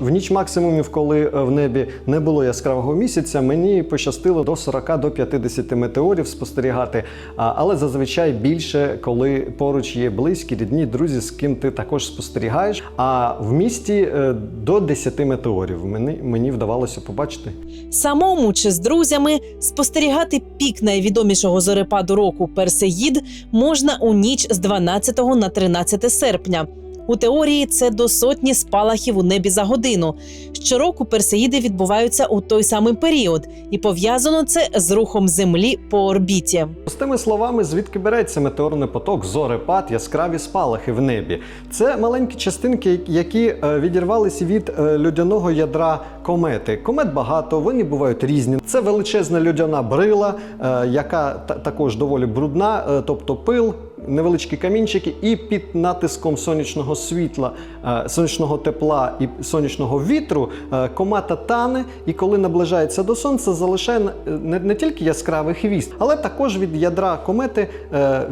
В ніч максимумів, коли е, в небі не було яскравого місяця, мені пощастило до 40 до 50 метеорів спостерігати. Але зазвичай більше, коли поруч є близькі, рідні, друзі, з ким ти також спостерігаєш. А в місті е, до 10 метеорів мені, мені вдавалося побачити. Самому чи з друзями спостерігати пік найвідомішого зорепаду року Персеїд можна у ніч з 12 на 13 серпня. У теорії це до сотні спалахів у небі за годину. Щороку персеїди відбуваються у той самий період, і пов'язано це з рухом Землі по орбіті. Простими словами, звідки береться метеорний поток, зорепад, яскраві спалахи в небі. Це маленькі частинки, які е, відірвалися від е, людяного ядра комети. Комет багато, вони бувають різні. Це величезна людяна брила, е, яка також доволі брудна, тобто пил. Невеличкі камінчики, і під натиском сонячного світла, е, сонячного тепла і сонячного вітру е, комета тане, і коли наближається до сонця, залишає е, не, не тільки яскравий хвіст, але також від ядра комети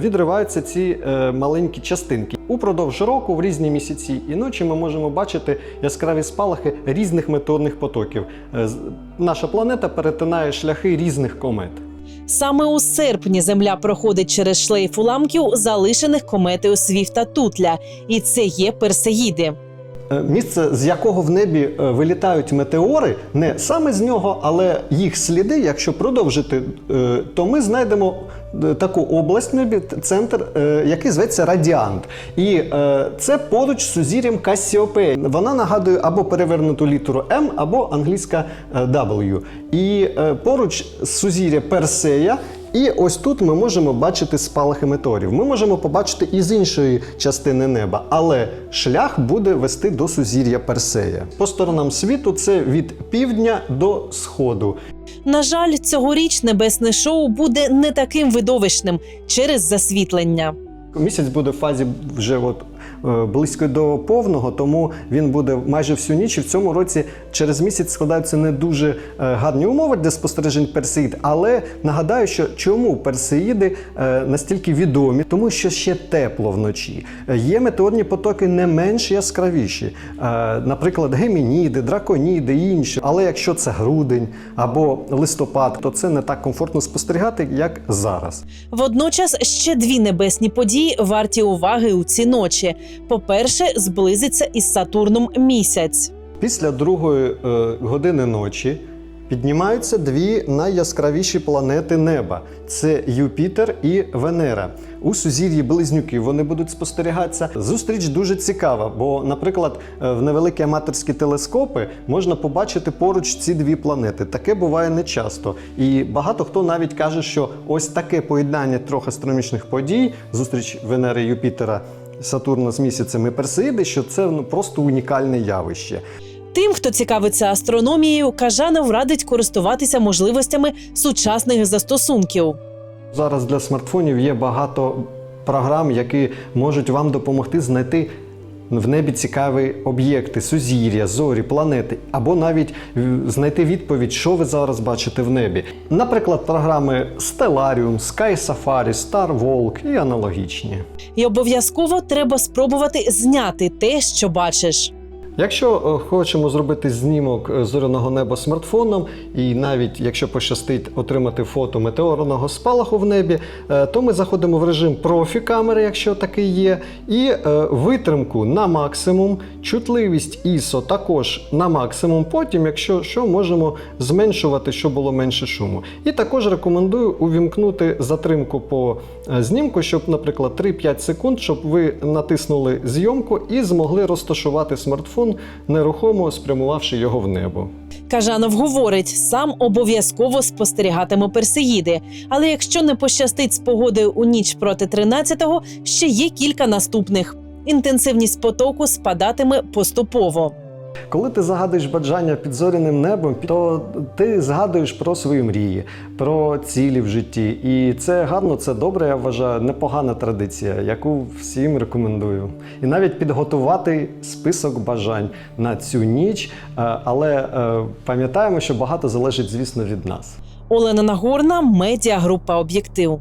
відриваються ці маленькі частинки. Упродовж року, в різні місяці і ночі, ми можемо бачити яскраві спалахи різних метеорних потоків. Наша планета перетинає шляхи різних комет. Саме у серпні Земля проходить через шлейф уламків, залишених кометою Свіфта Тутля, і це є персеїди. Е, Місце, з якого в небі е, вилітають метеори, не саме з нього, але їх сліди, якщо продовжити, е, то ми знайдемо таку область небі, центр, який зветься Радіант. І це поруч з сузір'ям Кассіопея. Вона нагадує або перевернуту літеру М, або англійська W. І поруч з сузір'я Персея. І ось тут ми можемо бачити спалахи метеорів. Ми можемо побачити і з іншої частини неба, але шлях буде вести до сузір'я Персея. По сторонам світу це від півдня до сходу. На жаль, цьогоріч небесне шоу буде не таким видовищним через засвітлення. Місяць буде в фазі вже от близько до повного, тому він буде майже всю ніч. І в цьому році через місяць складаються не дуже е, гарні умови для спостережень персеїд. Але нагадаю, що чому персеїди е, настільки відомі, тому що ще тепло вночі. Е, Є метеорні потоки не менш яскравіші, Е, наприклад, гемініди, драконіди і інші. Але якщо це грудень або листопад, то це не так комфортно спостерігати, як зараз. Водночас ще дві небесні події варті уваги у ці ночі. По-перше, зблизиться із Сатурном місяць. Після другої е, години ночі піднімаються дві найяскравіші планети неба: це Юпітер і Венера. У сузір'ї близнюків вони будуть спостерігатися. Зустріч дуже цікава, бо, наприклад, е, в невеликі аматорські телескопи можна побачити поруч ці дві планети. Таке буває нечасто. І багато хто навіть каже, що ось таке поєднання трьох астрономічних подій, зустріч Венери і Юпітера. Сатурна з місяцем і що це ну, просто унікальне явище. Тим, хто цікавиться астрономією, Кажанов радить користуватися можливостями сучасних застосунків. Зараз для смартфонів є багато програм, які можуть вам допомогти знайти в небі цікаві об'єкти, сузір'я, зорі, планети, або навіть знайти відповідь, що ви зараз бачите в небі. Наприклад, програми Stellarium, Sky Safari, Star Walk і аналогічні. І обов'язково треба спробувати зняти те, що бачиш. Якщо е, хочемо зробити знімок е, зоряного неба смартфоном, і навіть якщо пощастить отримати фото метеорного спалаху в небі, е, то ми заходимо в режим профі камери, якщо такий є, і витримку на максимум, чутливість ISO також на максимум. Потім, якщо що, можемо зменшувати, щоб було менше шуму. І також рекомендую увімкнути затримку по знімку, щоб, наприклад, 3-5 секунд, щоб ви натиснули зйомку і змогли розташувати смартфон нерухомо спрямувавши його в небо. Кажанов говорить, сам обов'язково спостерігатиме персеїди. Але якщо не пощастить з погодою у ніч проти 13-го, ще є кілька наступних. Інтенсивність потоку спадатиме поступово. Коли ти загадуєш бажання під зоряним небом, то ти згадуєш про свої мрії, про цілі в житті. І це гарно, це добре, я вважаю, непогана традиція, яку всім рекомендую. І навіть підготувати список бажань на цю ніч. Е, Але е, пам'ятаємо, що багато залежить, звісно, від нас. Олена Нагорна, медіагрупа Об'єктив.